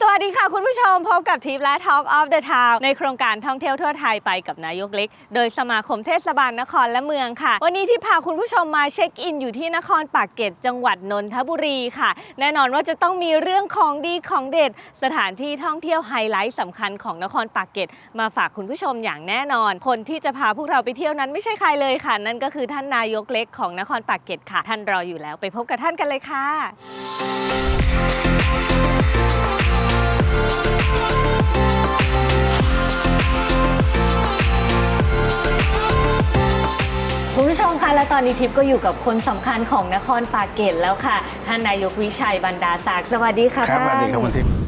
สวัสดีค่ะคุณผู้ชมพบกับทิปและ Talk of the Town ในโครงการท่องเที่ยวทั่วไทยไปกับนายกเล็ก โดยสมาคมเทศบาลนครและเมืองค่ะ วันนี้ที่พาคุณผู้ชมมาเช็คอินอยู่ที่นครปากเกร็ดจังหวัดนนทบุรีค่ะ แน่นอนว่าจะต้องมีเรื่องของดีของเด็ด สถานที่ท่องเที่ยวไฮไลท์สำคัญของนครปากเกร็ดมาฝากคุณผู้ชมอย่างแน่นอน คนที่จะพาพวกเราไปเที่ยวนั้นไม่ใช่ใครเลยค่ะ นั่นก็คือท่านนายกเล็กของนครปากเกร็ดค่ะ ท่านรออยู่แล้วไปพบกับท่านกันเลยค่ะ ตอนนี้ทิพย์ก็อยู่กับคนสำคัญของนครปากเกร็ดแล้วค่ะ ท่านนายกวิชัยบรรดาศักดิ์สวัสดีค่ะครับสท่านวัสดีครับคุณทิพย์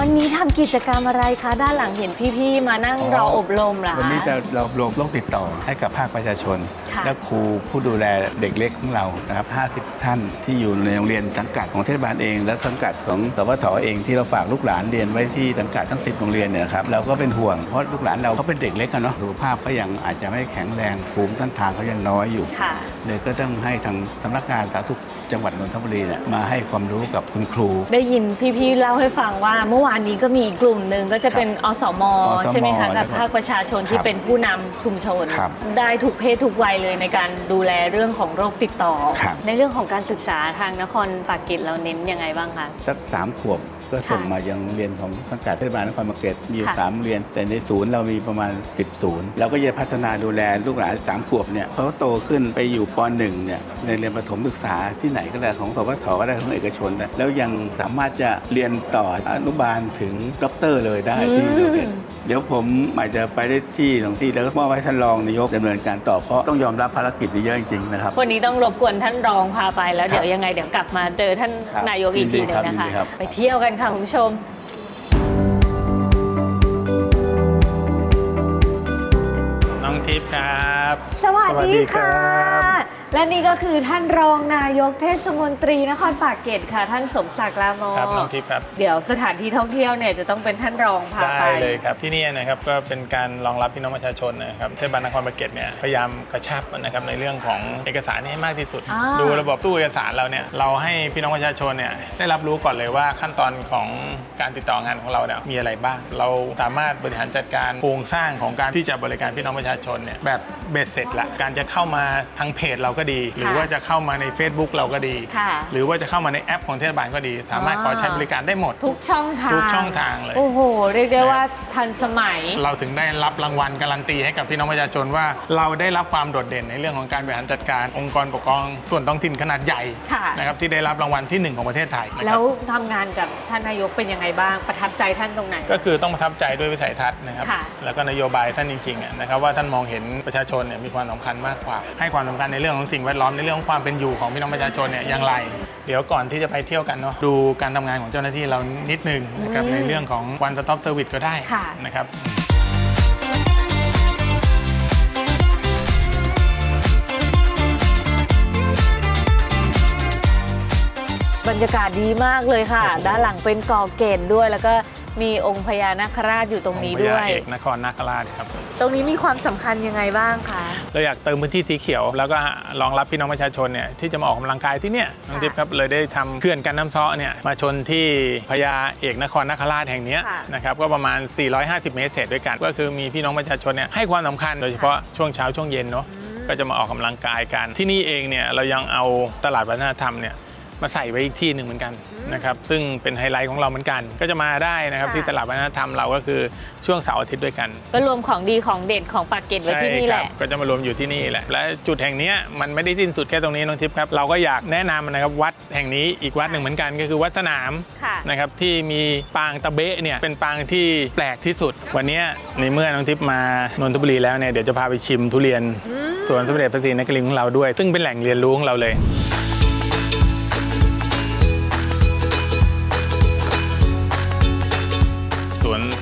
วันนี้ทำกิจกรรมอะไรคะ ด้านหลังเห็นพี่ๆ มานั่งรออบรมเหรอวันนี้คะจะเราอบรมโรคติดต่อให้กับภาคประชาชน ค่ะและครูผู้ดูแลเด็กเล็กของเรานะครับ 50 ท่านที่อยู่ในโรงเรียนสังกัดของเทศบาลเอง และสังกัดของสวทเองที่เราฝากลูกหลานเรียนไว้ที่สังกัดทั้ง 10 โรงเรียนเนี่ยนะครับเราก็เป็นห่วงเพราะลูกหลานเราเขาเป็นเด็กเล็กกันเนาะสุขภาพเขายังอาจจะไม่แข็งแรงภูมิต้านทานเขายังน้อยอยู่ ค่ะ เลยก็ต้องให้ทางสำนักงานสาธารณสุข จังหวัดนนทบุรีเนี่ยมาให้ความรู้กับคุณครู ได้ยินพี่ๆเล่าให้ฟังว่าเมื่อวานนี้ก็มีอีกกลุ่มหนึ่งก็จะเป็นอสมอสมใช่ไหมคะแล้กับวก็ภาคประชาชนที่ครับเป็นผู้นำชุมชนครับได้ทุกเพศทุกวัยเลยในการดูแลเรื่องของโรคติดต่อครับในเรื่องของการศึกษาทางนครปากเกร็ดเราเน้นยังไงบ้างคะสักสามขวบ ก็ส่งค่ะมายังโรงเรียนของสังกัดเทศบาลนครปากเกร็ดมีอยู่ค่ะ สามโรงเรียน แต่ในศูนย์เรามีประมาณ 10 ศูนย์เราก็จะพัฒนาดูแลลูกหลานสามขวบเนี่ยเขาโตขึ้นไปอยู่ปหนึ่งเนี่ยในเรียนประถมศึกษาที่ไหนก็ได้ของสวทก็ได้ของเอกชนได้แล้วยังสามารถจะเรียนต่ออนุบาลถึงด็อกเตอร์เลยได้ที่โรงเรียน อืม เดี๋ยวผมอาจจะไปได้ที่สองที่แล้วก็มอบให้ท่านรองนายกดำเนินการต่อเพราะต้องยอมรับภารกิจนี้เยอะจริงๆนะครับ วันนี้ต้องรบกวนท่านรองพาไปแล้วครับเดี๋ยวยังไงเดี๋ยวกลับมาเจอท่านครับนายกอีกทีหนึงยินะนดีคะครับไปเที่ยวกันค่ะคุณผู้ชมน้องทิพย์ครับ สวัสสวัสดีดีครัค่ะบ และนี่ก็คือท่านรองนายกเทศมนตรีนครปากเกร็ดค่ะ ท่านสมศักดิ์ลามอครับน้องทิพย์ครับ เดี๋ยวสถานที่ท่องเที่ยวเนี่ยจะต้องเป็นท่านรองพาไป ได้เลยครับที่นี่นะครับก็เป็นการรองรับพี่น้องประชาชนนะครับเทศบาลนครปากเกร็ดเนี่ยพยายามกระชับนะครับในเรื่องของเอกสารให้มากที่สุด อ่า ดูระบบตู้เอกสารเราเนี่ยเราให้พี่น้องประชาชนเนี่ยได้รับรู้ก่อนเลยว่าขั้นตอนของการติดต่องานของเราเนี่ยมีอะไรบ้าง เราสามารถบริหารจัดการโครงสร้างของการที่จะบริการพี่น้องประชาชนเนี่ยแบบเบ็ดเสร็จละการจะเข้ามาทางเพจเราก็ดี หรือว่าจะเข้ามาใน Facebook เราก็ดี ค่ะ หรือว่าจะเข้ามาในแอปของเทศบาลก็ดี สามารถขอใช้บริการได้หมด ทุกช่องทางทุกช่องทางเลย โอ้โห เรียกได้ว่าทันสมัย เราถึงได้รับรางวัลการันตีให้กับพี่น้องประชาชนว่าเราได้รับความโดดเด่นในเรื่องของการบริหารจัดการองค์กรปกครองส่วนท้องถิ่นขนาดใหญ่ค่ะ นะครับที่ได้รับรางวัลที่หนึ่งของประเทศไทยนะคแล้รับวทำงานกับท่านนายกเป็นยังไงบ้าง ประทับใจท่านตรงไหน ก็คือต้องประทับใจด้วยวิสัยทัศน์นะครับ ค่ะแล้วก็นโยบายท่านจริงๆอะนะครับว่าท่านมองเห็นประชาชนเนี่ยมีความสำคัญมากกว่า ให้ความสำคัญในเรื่องของสิ่งแวดล้อมในเรื่องของความเป็นอยู่ของพี่น้องประชาชนเนี่ยอย่างไร เดี๋ยวก่อนที่จะไปเที่ยวกันเนาะดูการทำงานของเจ้าหน้าที่เรานิดนึงนะครับอืมในเรื่องของ one stop service ก็ได้ค่ะนะครับบรรยากาศดีมากเลยค่ะโอ้โหด้านหลังเป็นก่อเกตด้วยแล้วก็ มีองค์พญานาคราชอยู่ตรงนี้ของพด้ญาวยเอกนครนาคราชครับ ตรงนี้มีความสำคัญยังไงบ้างคะ เราอยากเติมพื้นที่สีเขียว แล้วก็รองรับพี่น้องประชาชนเนี่ยที่จะมาออกกำลังกายที่เนี่ยน้องทิพย์ครับเลยได้ทำเขื่อนกันน้ำเซาะเนี่ยมาชนที่พญาเอกนครนาคราชแห่งเนี้ยค่ะนะครับก็ประมาณ 450 เมตรเศษด้วยกัน ก็คือมีพี่น้องประชาชนเนี่ยให้ความสำคัญโดยเฉพาะช่วงเช้าช่วงเย็นเนาะก็จะมาออกกำลังกายกันที่นี่เองเนี่ยเรายังเอาตลาดวัฒนธรรมเนี่ย มาใส่ไว้อีกที่หนึ่งเหมือนกันนะครับซึ่งเป็นไฮไลท์ของเราเหมือนกัน ก็จะมาได้นะครับที่ตลาดวัฒนธรรมเราก็คือช่วงเสาร์อาทิตย์ด้วยกัน ก็รวมของดีของเด็ดของปากเกร็ดไว้ที่นี่แหละใช่ครับก็จะมารวมอยู่ที่นี่แหละ และจุดแห่งเนี้ยมันไม่ได้สิ้นสุดแค่ตรงนี้น้องทิพย์ครับเราก็อยากแนะนำนะครับวัดแห่งนี้อีกวัดหนึ่งเหมือนกันก็คือวัดสนามค่ะนะครับที่มีปางตะเบะเนี่ยเป็นปางที่แปลกที่สุด วันเนี้ยในเมื่อน้องทิพย์มานนทบุรีแล้วเนี่ยเดี๋ยวจะพาไปชิมทุเรียนสวนสมเด็จพระศรีนครินทร์ของเราด้วย ซึ่งเป็นแหล่งเรียนรู้ของเราเลย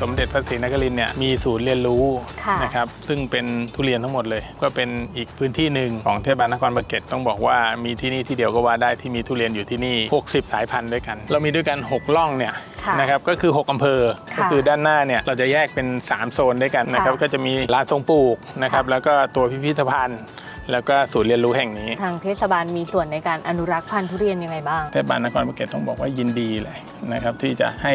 สวนสมเด็จพระศรีนครินทร์เนี่ยมีศูนย์เรียนรู้ค่ะนะครับซึ่งเป็นทุเรียนทั้งหมดเลย ก็เป็นอีกพื้นที่หนึ่งของเทศบาลนครปากเกร็ดต้องบอกว่ามีที่นี่ที่เดียวก็ว่าได้ที่มีทุเรียนอยู่ที่นี่ 60 สายพันธุ์ด้วยกัน เรามีด้วยกัน 6 ล่องเนี่ยค่ะนะครับก็คือ 6อำเภอค่ะก็คือด้านหน้าเนี่ยเราจะแยกเป็น 3 โซนด้วยกันนะครับค่ะก็จะมีลานทรงปลูกนะครับค่ะแล้วก็ตัวพิพิธภัณฑ์ แล้วก็ศูนย์เรียนรู้แห่งนี้ ทางเทศบาลมีส่วนในการอนุรักษ์พันธุ์ทุเรียนยังไงบ้าง เทศบาลนครปฐมต้องบอกว่ายินดีเลยนะครับที่จะให้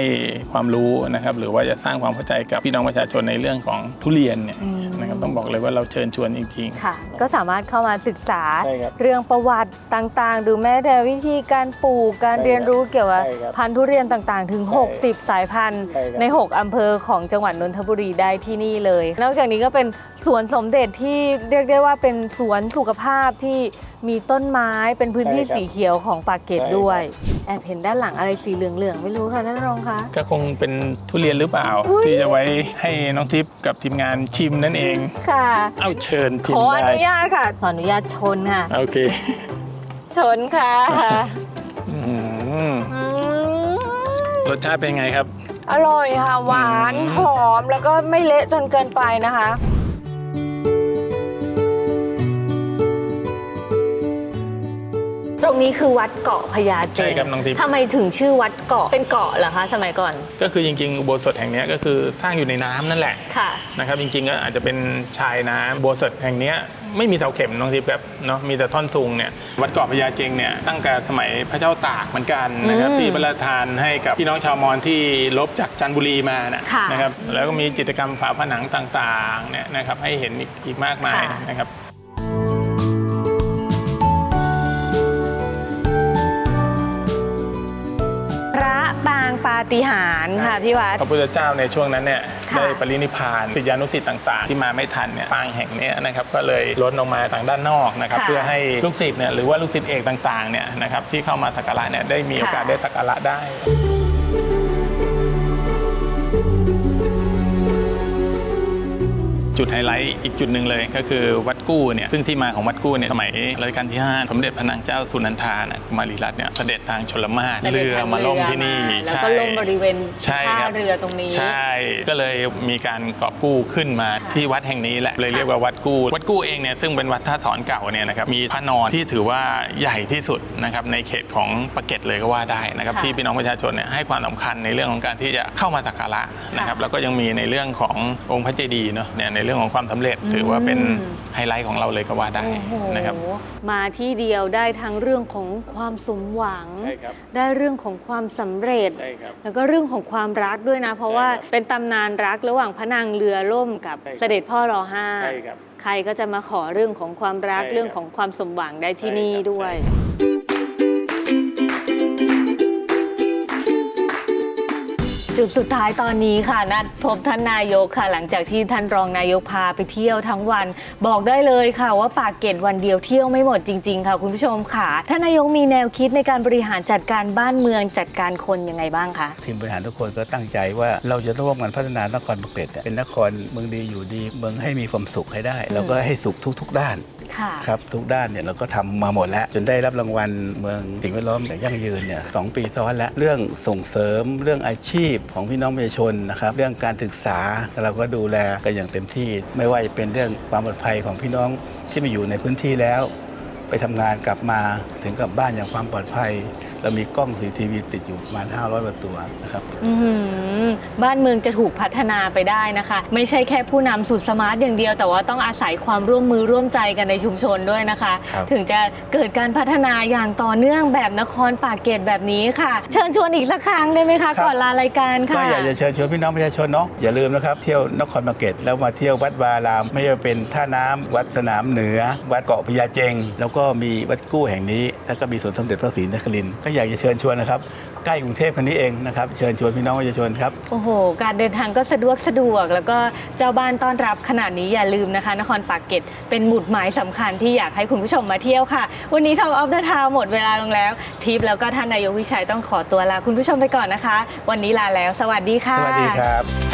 ความรู้นะครับหรือว่าจะสร้างความเข้าใจกับพี่น้องประชาชนในเรื่องของทุเรียนเนี่ยอืม นะครับต้องบอกเลยว่าเราเชิญชวนจริง ค่ะ ก็สามารถเข้ามาศึกษาใช่ครับเรื่องประวัติต่างๆ ดูแม้แต่วิธีการปลูกการใช่ครับเรียนรู้เกี่ยวกับใช่ครับพันธุ์ทุเรียนต่างๆ ถึง ใช่60 สายพันธุ์ ใช่ครับใน 6 อำเภอของจังหวัดนนทบุรีได้ที่นี่เลย นอกจากนี้ก็เป็นสวนสมเด็จที่เรียกได้ว่าเป็นสวนสุขภาพที่มีต้นไม้เป็นพื้นที่สีเขียวของปากเกร็ดด้วยแอบเห็นด้านหลังอะไรสีเหลืองๆไม่รู้ค่ะท่านรองคะ ก็คงเป็นทุเรียนหรือเปล่า อุ๊ย ที่จะไว้ให้น้องทิพย์กับทีมงานชิมนั่นเอง ค่ะ เอาเชิญชิขมออได้นุญาตค่ะ ขออนุญาตชนค่ะ โอเคชนค่ะอืมอืมรสชาติเป็นไงครับ อร่อยค่ะ หวานอืมหอมแล้วก็ไม่เละจนเกินไปนะคะ ตรงนี้คือวัดเกาะพญาเจใช่ครับน้องทิพย์ ทำไมถึงชื่อวัดเกาะเป็นเกาะเหรอคะ สมัยก่อนก็คือจริงๆอุโบสถแห่งเนี้ยก็คือสร้างอยู่ในน้ำนั่นแหละ ค่ะ นะครับจริงๆก็อาจจะเป็นชายน้ำอุโบสถแห่งเนี้ยไม่มีเสาเข็มน้องทิพย์ครับเนาะมีแต่ท่อนซุงเนี่ยวัดเกาะพญาเจงเนี่ยตั้งแต่สมัยพระเจ้าตากเหมือนกันนะครับอืมที่พระราชทานให้กับพี่น้องชาวมอญที่ลบจากจันทบุรีมานะค่ะนะครับแล้วก็มีจิตรกรรมฝาผนังต่างๆเนี่ยนะครับให้เห็นอีกอีกมากมายค่ะ นะครับ ฏิหาริย์ค่ะพี่วัด พระพุทธเจ้าในช่วงนั้นเนี่ยค่ะได้ปรินิพพานศิษยานุศิษย์ต่างๆ ที่มาไม่ทันเนี่ยปางแห่งเนี้ยนะครับก็เลยล้นออกมาทางด้านนอกนะครับค่ะเพื่อให้ลูกศิษย์เนี่ยหรือว่าลูกศิษย์เอกต่างๆเนี่ยนะครับที่เข้ามาสักการะเนี่ยได้มีโอกาสค่ะ ได้สักการะได้ จุดไฮไลท์อีกจุดหนึ่งเลยก็คือวัดกู้เนี่ยซึ่งที่มาของวัดกู้เนี่ยสมัยรัชกาลที่ 5 สมเด็จพระนางเจ้าสุนันทานะกุมารีรัตน์เนี่ยเสด็จทางชลมาศเสด็จเรือทางมาล่มเรือที่นี่มาแล้วใช่ก็ล่มบริเวณใช่ท่าครับเรือตรงนี้ ใช่ก็เลยมีการกอบกู้ขึ้นมาค่ะที่วัดแห่งนี้แหละเลยเรียกว่าวัดกู้ วัดกู้เองเนี่ยซึ่งเป็นวัดท่าสอนเก่าเนี่ยนะครับมีพระนอนที่ถือว่าใหญ่ที่สุดนะครับในเขตของปากเกร็ดเลยก็ว่าได้นะครับค่ะที่พี่น้องประชาชนเนี่ยให้ความสำคัญในเรื่องของการที่จะเข้ามาสักการะนะครับแล้วก็ยังมีในเรื่องขององค์พระเจดีย์เนาะเนี่ยในเรื่องของความสำเร็จ ถือว่าเป็นอืมไฮไลท์ของเราเลยก็ว่าได้โอ้โหนะครับมาที่เดียวได้ทั้งเรื่องของความสมหวังใช่ครับได้เรื่องของความสำเร็จใช่ครับแล้วก็เรื่องของความรักด้วยนะ เพราะว่าใช่ครับเป็นตำนานรักระหว่างพระนางเรือล่มกับใช่ครับเสด็จพ่อรอห้าใช่ครับใครก็จะมาขอเรื่องของความรักใช่ครับเรื่องของความสมหวังได้ที่ใช่นี่ครับด้วย จุดสุดท้ายตอนนี้ค่ะ นัดพบท่านนายกค่ะ หลังจากที่ท่านรองนายกพาไปเที่ยวทั้งวัน บอกได้เลยค่ะ ว่าปากเกร็ดวันเดียวเที่ยวไม่หมดจริง ๆ ค่ะคุณผู้ชมค่ะท่านนายกมีแนวคิดในการบริหารจัดการบ้านเมืองจัดการคนยังไงบ้างคะทีมบริหารทุกคนก็ตั้งใจว่าเราจะร่วมกันพัฒนานครปากเกร็ดเป็นนครเมืองดีอยู่ดีเมืองให้มีความสุขให้ได้ แล้วก็ให้สุขทุก ๆ ด้าน ครับทุกด้านเนี่ยเราก็ทำมาหมดแล้ว จนได้รับรางวัลเมืองสิ่งแวดล้อมอย่างยั่งยืนเนี่ยสองปีซ้อนแล้วเรื่องส่งเสริมเรื่องอาชีพของพี่น้องประชาชนนะครับเรื่องการศึกษาเราก็ดูแลกันอย่างเต็มที่ ไม่ว่าจะเป็นเรื่องความปลอดภัยของพี่น้องที่มาอยู่ในพื้นที่แล้ว ไปทำงานกลับมาถึงกับบ้านอย่างความปลอดภัย เรามีกล้องซีทีวีติดอยู่ประมาณ 500กว่าตัวนะครับ อื้อหือบ้านเมืองจะถูกพัฒนาไปได้นะคะ ไม่ใช่แค่ผู้นำสุดสมาร์ทอย่างเดียว แต่ว่าต้องอาศัยความร่วมมือร่วมใจกันในชุมชนด้วยนะคะ ครับ ถึงจะเกิดการพัฒนาอย่างต่อเนื่องแบบนครปากเกร็ดแบบนี้ค่ะ เชิญชวนอีกสักครั้งได้ไหมคะ ก่อนลารายการก็ค่ะอยากจะเชิญชวนพี่น้องประชาชนเนาะอย่าลืมนะครับ เที่ยวนครปากเกร็ดแล้วมาเที่ยววัดวาอาราม ไม่ว่าเป็นท่าน้ำวัดสนามเหนือ วัดเกาะพญาเจง แล้วก็มีวัดกู้แห่งนี้ แล้วก็มีสวนสมเด็จพระศรีนครินทร์ก็อยากจะเชิญชวนนะครับ ใกล้กรุงเทพคนนี้เองนะครับเชิญชวนพี่น้องประชาชนครับ โอ้โห การเดินทางก็สะดวกสะดวก แล้วก็เจ้าบ้านต้อนรับขนาดนี้อย่าลืมนะคะ นครปากเกร็ดเป็นหมุดหมายสำคัญที่อยากให้คุณผู้ชมมาเที่ยวค่ะ วันนี้ทอ p ออฟเดอะทาวหมดเวลาลงแล้ว ทิพย์แล้วก็ท่านนายกวิชัยต้องขอตัวลาคุณผู้ชมไปก่อนนะคะ วันนี้ลาแล้ว สวัสดีค่ะสวัสดีครับ